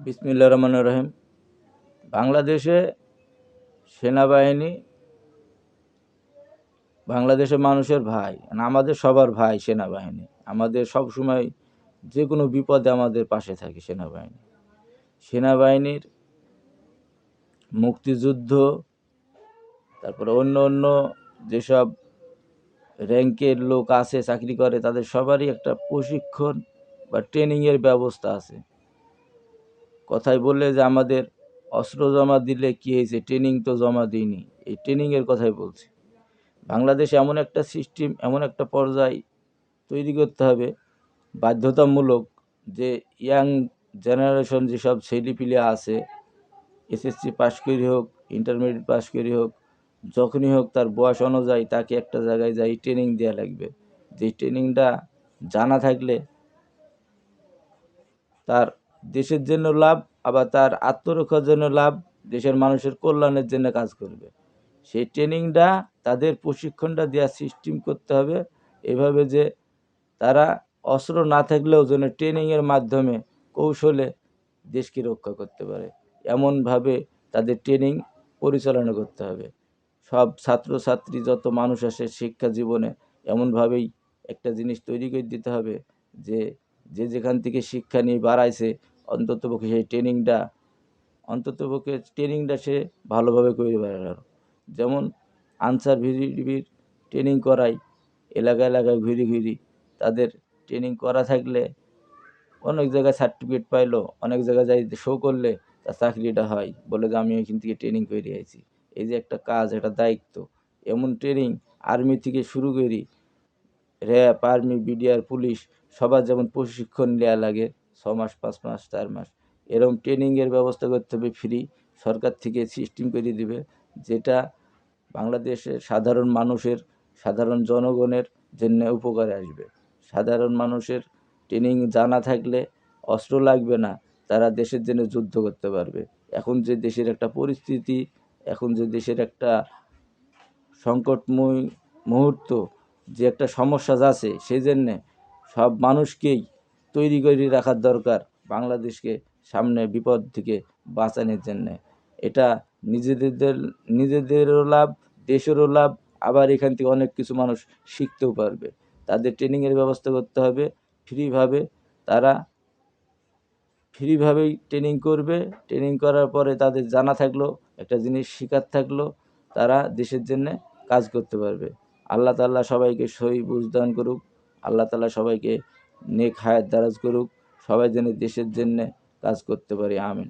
বিসমিল্লা রহমান রহিম। বাংলাদেশে সেনাবাহিনী, বাংলাদেশের মানুষের ভাই আমাদের সবার ভাই সেনাবাহিনী। আমাদের সব সময় যে কোনো বিপদে আমাদের পাশে থাকে সেনাবাহিনী। সেনাবাহিনীর মুক্তিযুদ্ধ, তারপরে অন্য অন্য যেসব র্যাঙ্কের লোক আছে, চাকরি করে, তাদের সবারই একটা প্রশিক্ষণ বা ট্রেনিংয়ের ব্যবস্থা আছে। কথায় বললে যে আমাদের অস্ত্র জমা দিলে কী হয়েছে? ট্রেনিং তো জমা দিইনি। এই ট্রেনিংয়ের কথাই বলছি। বাংলাদেশে এমন একটা সিস্টেম এমন একটা পর্যায় তৈরি করতে হবে, বাধ্যতামূলক যে ইয়াং জেনারেশন যেসব ছেলেপিলে আছে এসএসসি পাশ করি হোক ইন্টারমিডিয়েট পাশ করি হোক, যখনই হোক তার বয়স অনুযায়ী তাকে একটা জায়গায় যাই ট্রেনিং দেওয়া লাগবে। যে ট্রেনিংটা জানা থাকলে তার দেশের জন্য লাভ, আবার তার আত্মরক্ষার জন্য লাভ, দেশের মানুষের কল্যাণের জন্য কাজ করবে। সেই ট্রেনিংটা তাদের প্রশিক্ষণটা দেওয়ার সিস্টেম করতে হবে, এভাবে যে তারা অস্ত্র না থাকলেও যেন ট্রেনিংয়ের মাধ্যমে কৌশলে দেশকে রক্ষা করতে পারে। এমনভাবে তাদের ট্রেনিং পরিচালনা করতে হবে। সব ছাত্রছাত্রী যত মানুষ আসে শিক্ষা জীবনে, এমনভাবেই একটা জিনিস তৈরি করে দিতে হবে যে যে যেখান থেকে শিক্ষা নিয়ে বাড়াইছে অন্ততপক্ষে সেই ট্রেনিংটা, অন্ততপক্ষে ট্রেনিংটা সে ভালোভাবে করে বেড়ানো যেমন আনসার ভিডিবির ট্রেনিং করাই এলাকা এলাকায় ঘুরি ঘুরি তাদের ট্রেনিং করা থাকলে অনেক জায়গায় সার্টিফিকেট পাইলো, অনেক জায়গায় যাই শো করলে তার চাকরিটা হয়। বলে যে, আমি এখান থেকে ট্রেনিং করে আইছি। এই যে একটা কাজ, একটা দায়িত্ব, এমন ট্রেনিং আর্মি থেকে শুরু করি, র্যাব, আর্মি, বিডিআর, পুলিশ, সবার যেমন প্রশিক্ষণ নেওয়া লাগে মাস পাঁচ মাস চার মাস এরকম ট্রেনিংয়ের ব্যবস্থা করতে হবে ফ্রি। সরকার থেকে সিস্টেম করে দিবে, যেটা বাংলাদেশের সাধারণ মানুষের, সাধারণ জনগণের জন্য উপকারে আসবে। সাধারণ মানুষের ট্রেনিং জানা থাকলে অস্ত্র লাগবে না, তারা দেশের জন্য যুদ্ধ করতে পারবে। এখন যে দেশের একটা পরিস্থিতি, এখন যে দেশের একটা সংকটময় মুহূর্ত, যে একটা সমস্যা আছে সেই জন্যে সব মানুষকেই তৈরি করে রাখার দরকার বাংলাদেশকে সামনে বিপদ থেকে বাঁচানোর জন্যে। এটা নিজেদের, নিজেদেরও লাভ, দেশেরও লাভ, আবার এখান থেকে অনেক কিছু মানুষ শিখতেও পারবে। তাদের ট্রেনিংয়ের ব্যবস্থা করতে হবে ফ্রিভাবে তারা ফ্রিভাবেই ট্রেনিং করবে। ট্রেনিং করার পরে তাদের জানা থাকল, একটা জিনিস শেখার থাকল, তারা দেশের জন্যে কাজ করতে পারবে। আল্লাহ তাল্লাহ সবাইকে সই বুঝদান করুক। আল্লাহ তাল্লাহ সবাইকে নেক হায়াত দারাজ করুক সবাই যেন দেশের জন্যে কাজ করতে পারি আমিন।